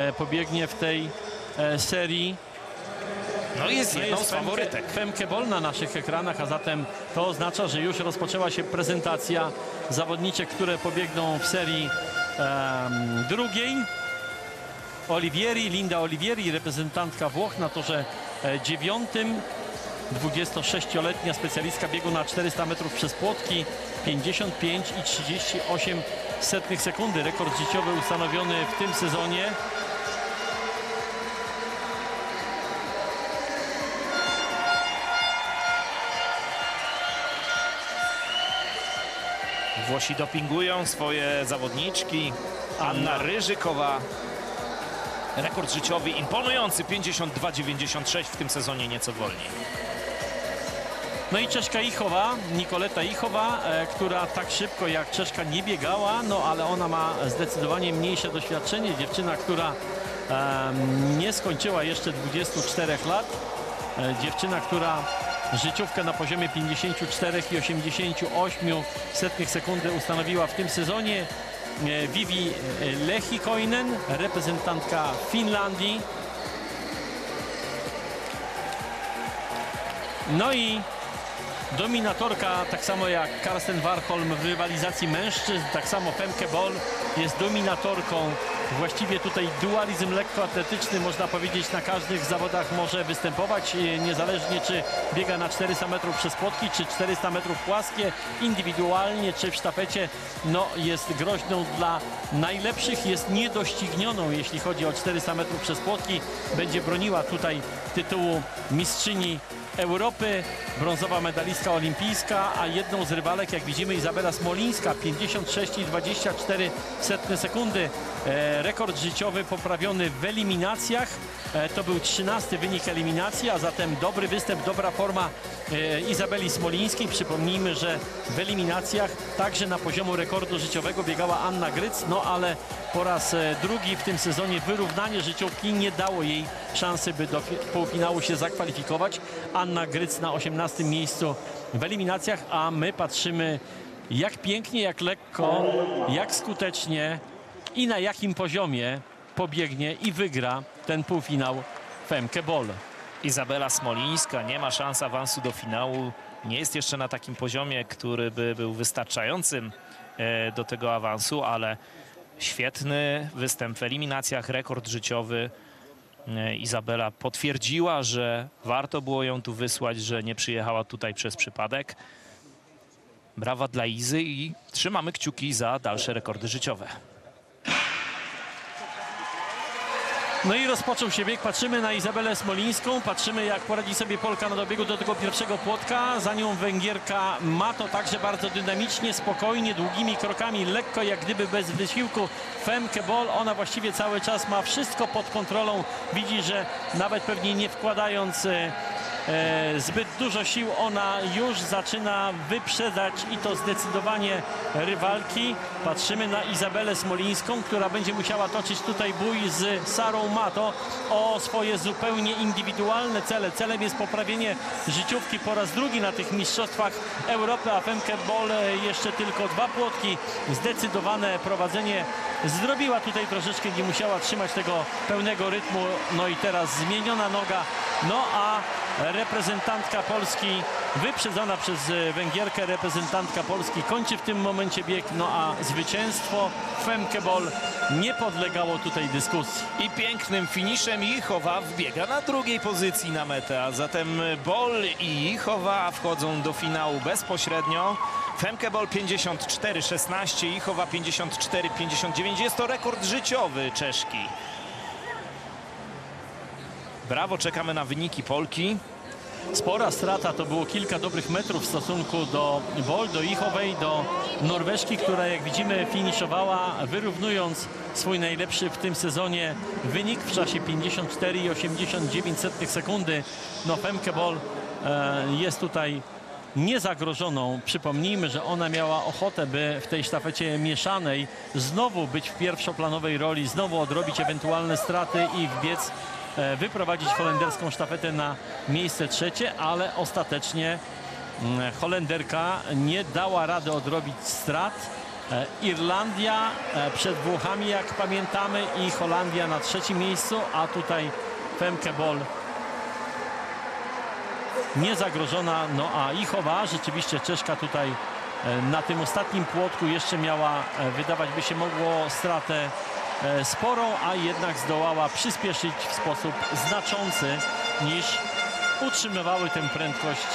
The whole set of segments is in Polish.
e, pobiegnie w tej e, serii. No jest No jedną z faworytek. Femke, Bol na naszych ekranach, a zatem to oznacza, że już rozpoczęła się prezentacja zawodniczek, które pobiegną w serii em, drugiej. Olivieri, Linda Olivieri, reprezentantka Włoch na torze e, dziewiątym. 26-letnia specjalistka biegu na 400 metrów przez płotki 55 i 38 setnych sekundy. Rekord życiowy ustanowiony w tym sezonie. Włosi dopingują swoje zawodniczki. Anna Ryżykowa. Rekord życiowy imponujący 52,96 w tym sezonie nieco wolniej. No i Czeszka Ichowa, Nikoleta Ichowa, e, która tak szybko jak Czeszka nie biegała, no ale ona ma zdecydowanie mniejsze doświadczenie. Dziewczyna, która em, nie skończyła jeszcze 24 lat. E, dziewczyna, która życiówkę na poziomie 54 i 88 setnych sekundy ustanowiła w tym sezonie. E, Vivi e, Lehikoinen, reprezentantka Finlandii. No i dominatorka, tak samo jak Karsten Warholm w rywalizacji mężczyzn, tak samo Femke Bol jest dominatorką. Właściwie tutaj dualizm lekkoatletyczny, można powiedzieć, na każdych zawodach może występować, e, niezależnie czy biega na 400 metrów przez płotki, czy 400 metrów płaskie, indywidualnie, czy w sztafecie, no jest groźną dla najlepszych, jest niedoścignioną, jeśli chodzi o 400 metrów przez płotki. Będzie broniła tutaj tytułu mistrzyni Europy, brązowa medalistka olimpijska, a jedną z rywalek, jak widzimy, Izabela Smolińska, 56 i 24 setne sekundy. E, rekord życiowy poprawiony w eliminacjach. E, to był 13 wynik eliminacji, a zatem dobry występ, dobra forma e, Izabeli Smolińskiej. Przypomnijmy, że w eliminacjach także na poziomu rekordu życiowego biegała Anna Gryc, no ale po raz e, drugi w tym sezonie wyrównanie życiówki nie dało jej szansy, by do fi- półfinału się zakwalifikować. Anna Gryc na 18 miejscu w eliminacjach, a my patrzymy jak pięknie, jak lekko, jak skutecznie i na jakim poziomie pobiegnie i wygra ten półfinał Femke Bol. Izabela Smolińska nie ma szans awansu do finału. Nie jest jeszcze na takim poziomie, który by był wystarczającym e, do tego awansu, ale świetny występ w eliminacjach, rekord życiowy. E, Izabela potwierdziła, że warto było ją tu wysłać, że nie przyjechała tutaj przez przypadek. Brawa dla Izy i trzymamy kciuki za dalsze rekordy życiowe. No i rozpoczął się bieg. Patrzymy na Izabelę Smolińską, patrzymy jak poradzi sobie Polka na dobiegu do tego pierwszego płotka. Za nią Węgierka ma to także bardzo dynamicznie, spokojnie, długimi krokami, lekko jak gdyby bez wysiłku. Femke Bol, ona właściwie cały czas ma wszystko pod kontrolą. Widzi, że nawet pewnie nie wkładając e, zbyt dużo sił, ona już zaczyna wyprzedzać i to zdecydowanie rywalki. Patrzymy na Izabelę Smolińską, która będzie musiała toczyć tutaj bój z Sarą Mato o swoje zupełnie indywidualne cele. Celem jest poprawienie życiówki po raz drugi na tych mistrzostwach Europy, a Femke Bol e, jeszcze tylko dwa płotki. Zdecydowane prowadzenie zrobiła tutaj troszeczkę, nie musiała trzymać tego pełnego rytmu. No i teraz zmieniona noga. No a reprezentantka Polski wyprzedzona przez e, Węgierkę, reprezentantka Polski kończy w tym momencie bieg, no a zwycięstwo Femke Bol nie podlegało tutaj dyskusji. I pięknym finiszem Ichowa wbiega na drugiej pozycji na metę, a zatem Bol i Ichowa wchodzą do finału bezpośrednio. Femke Bol 54-16, Ichowa 54-59. Jest to rekord życiowy Czeszki. Brawo, czekamy na wyniki Polki. Spora strata to było kilka dobrych metrów w stosunku do Bol, do Ichowej, do Norweżki, która jak widzimy finiszowała wyrównując swój najlepszy w tym sezonie wynik w czasie 54,89 sekundy. No Femke Bol e, jest tutaj niezagrożoną. Przypomnijmy, że ona miała ochotę, by w tej sztafecie mieszanej znowu być w pierwszoplanowej roli, znowu odrobić ewentualne straty i wbiec wyprowadzić holenderską sztafetę na miejsce trzecie, ale ostatecznie mm, Holenderka nie dała rady odrobić strat. E, Irlandia e, przed Włochami, jak pamiętamy, i Holandia na trzecim miejscu, a tutaj Femke Bol niezagrożona, no a Ichowa, rzeczywiście Czeszka tutaj e, na tym ostatnim płotku jeszcze miała, e, wydawać by się mogło, stratę e, sporą, a jednak zdołała przyspieszyć w sposób znaczący niż utrzymywały tę prędkość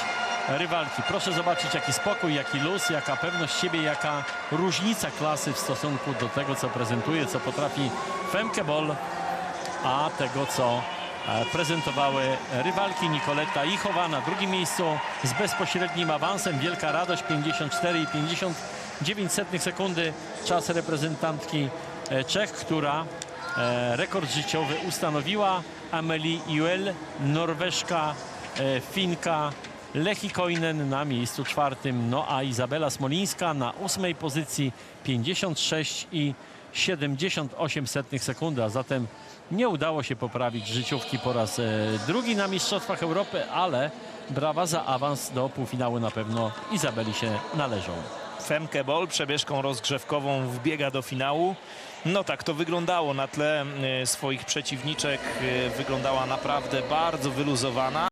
rywalki. Proszę zobaczyć jaki spokój, jaki luz, jaka pewność siebie, jaka różnica klasy w stosunku do tego, co prezentuje, co potrafi Femke Bol, a tego, co e, prezentowały rywalki Nikoleta Ichowa na drugim miejscu z bezpośrednim awansem. Wielka radość 54,59 sekundy czas reprezentantki e, Czech, która e, rekord życiowy ustanowiła. Amelie Juel, Norweżka, e, Finka Lechikoinen na miejscu czwartym, no a Izabela Smolińska na ósmej pozycji 56 i 78 setnych sekundy, a zatem nie udało się poprawić życiówki po raz e, drugi na Mistrzostwach Europy, ale brawa za awans do półfinału na pewno Izabeli się należą. Femke Bol przebieżką rozgrzewkową wbiega do finału. No tak to wyglądało na tle e, swoich przeciwniczek. e, Wyglądała naprawdę bardzo wyluzowana.